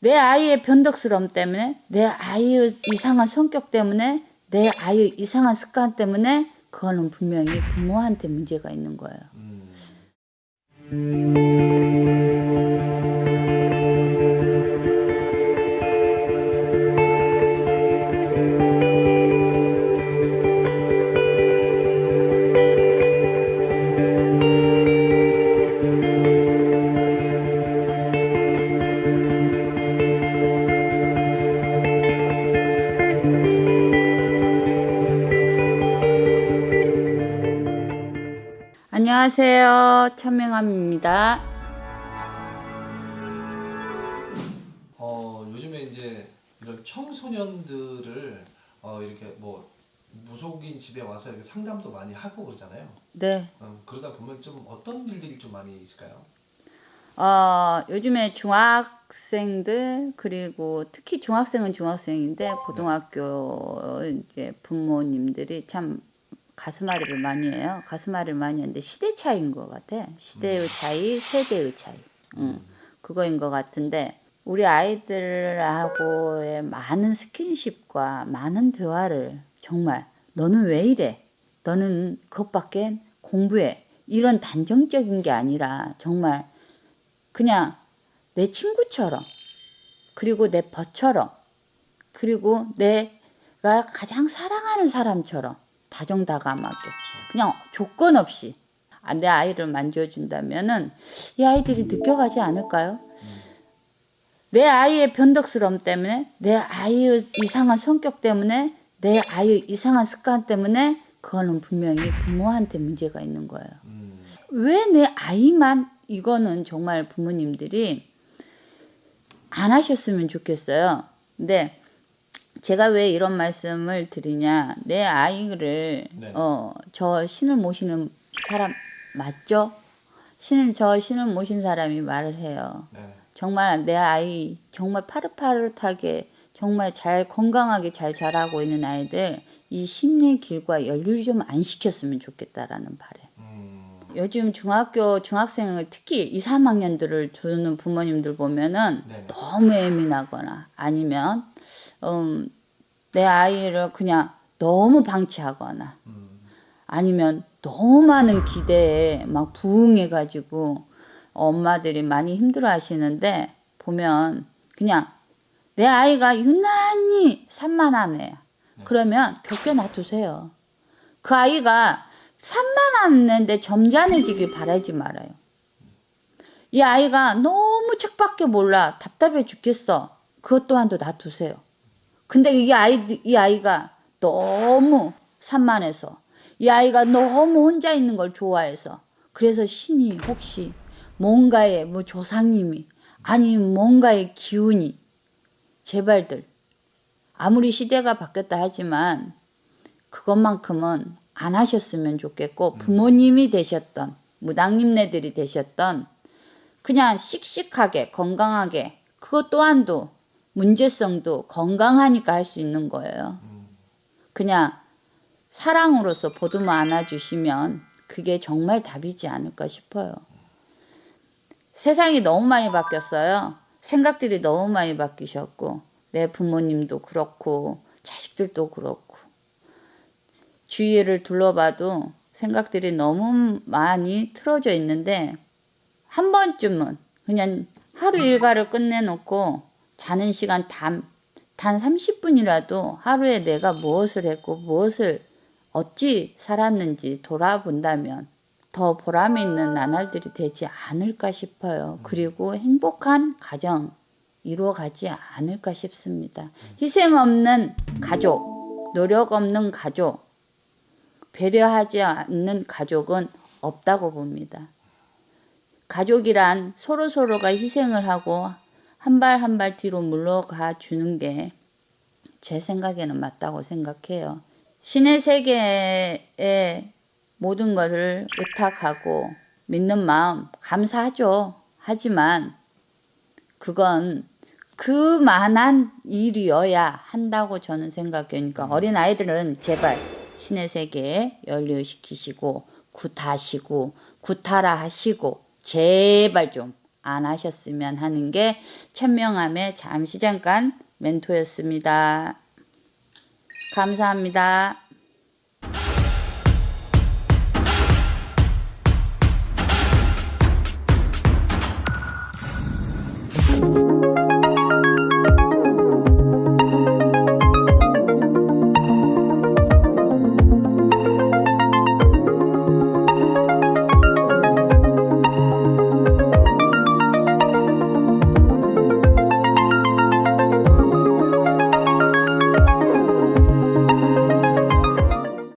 내 아이의 변덕스러움 때문에 내 아이의 이상한 성격 때문에 내 아이의 이상한 습관 때문에 그거는 분명히 부모한테 문제가 있는 거예요. 안녕하세요. 천명함입니다. 어, 요즘에 이제 이런 청소년들을 어, 이렇게 뭐 무속인 집에 와서 이렇게 상담도 많이 하고 그러잖아요. 네. 음, 그러다 보면 좀 어떤 일들이 좀 많이 있을까요? 어, 요즘에 중학생들 그리고 특히 중학생은 중학생인데 고등학교 이제 부모님들이 참 가슴앓이를 많이 해요. 가슴앓이를 많이 하는데 시대 차이인 것 같아. 시대의 차이, 세대의 차이. 응. 그거인 것 같은데 우리 아이들하고의 많은 스킨십과 많은 대화를 정말 너는 왜 이래? 너는 그것밖에 공부해. 이런 단정적인 게 아니라 정말 그냥 내 친구처럼 그리고 내 벗처럼 그리고 내가 가장 사랑하는 사람처럼 다정다감하게 그냥 조건 없이 아, 내 아이를 만져준다면은 이 아이들이 느껴가지 않을까요? 내 아이의 변덕스러움 때문에 내 아이의 이상한 성격 때문에 내 아이의 이상한 습관 때문에 그거는 분명히 부모한테 문제가 있는 거예요. 음. 왜내 아이만 이거는 정말 부모님들이 안 하셨으면 좋겠어요. 근데 제가 왜 이런 말씀을 드리냐? 내 아이를 네. 어 저 신을 모시는 사람 맞죠? 신을 저 신을 모신 사람이 말을 해요. 네. 정말 내 아이 정말 파릇파릇하게 정말 잘 건강하게 잘 자라고 있는 아이들 이 신의 길과 연륜 좀안 시켰으면 좋겠다라는 바람. 음. 요즘 중학교 중학생을 특히 2, 3학년들을 두는 부모님들 보면은 네네. 너무 예민하거나 아니면 음, 내 아이를 그냥 너무 방치하거나 음. 아니면 너무 많은 기대에 막 부응해 가지고 엄마들이 많이 힘들어 하시는데 보면 그냥 내 아이가 유난히 산만하네. 그러면 겪게 놔두세요. 그 아이가 산만한데 점잖해지길 바라지 말아요. 이 아이가 너무 책밖에 몰라 답답해 죽겠어. 그것 또한도 놔두세요. 근데 이 아이 이 아이가 너무 산만해서 이 아이가 너무 혼자 있는 걸 좋아해서 그래서 신이 혹시 뭔가의 뭐 조상님이 아니 뭔가의 기운이 제발들 아무리 시대가 바뀌었다 하지만 그것만큼은 안 하셨으면 좋겠고 부모님이 되셨던 무당님네들이 되셨던 그냥 씩씩하게 건강하게 그것 또한도 문제성도 건강하니까 할 수 있는 거예요. 그냥 사랑으로서 보듬어 안아주시면 그게 정말 답이지 않을까 싶어요. 세상이 너무 많이 바뀌었어요. 생각들이 너무 많이 바뀌셨고, 내 부모님도 그렇고, 자식들도 그렇고, 주위를 둘러봐도 생각들이 너무 많이 틀어져 있는데, 한 번쯤은 그냥 하루 일과를 끝내놓고 자는 시간 단, 단 30분이라도 하루에 내가 무엇을 했고 무엇을 어찌 살았는지 돌아본다면 더 보람 있는 나날들이 되지 않을까 싶어요. 그리고 행복한 가정 이루어가지 않을까 싶습니다. 희생 없는 가족, 노력 없는 가족, 배려하지 않는 가족은 없다고 봅니다. 가족이란 서로서로가 희생을 하고 한 발 한 발 뒤로 물러가 주는 게 제 생각에는 맞다고 생각해요. 신의 세계에 모든 것을 의탁하고 믿는 마음 감사하죠. 하지만 그건 그만한 일이어야 한다고 저는 생각해요. 그러니까 어린 아이들은 제발 신의 세계에 연료시키시고 구타하시고 구타라 하시고 제발 좀 안 하셨으면 하는 게 천명함의 잠시 잠깐 멘토였습니다. 감사합니다.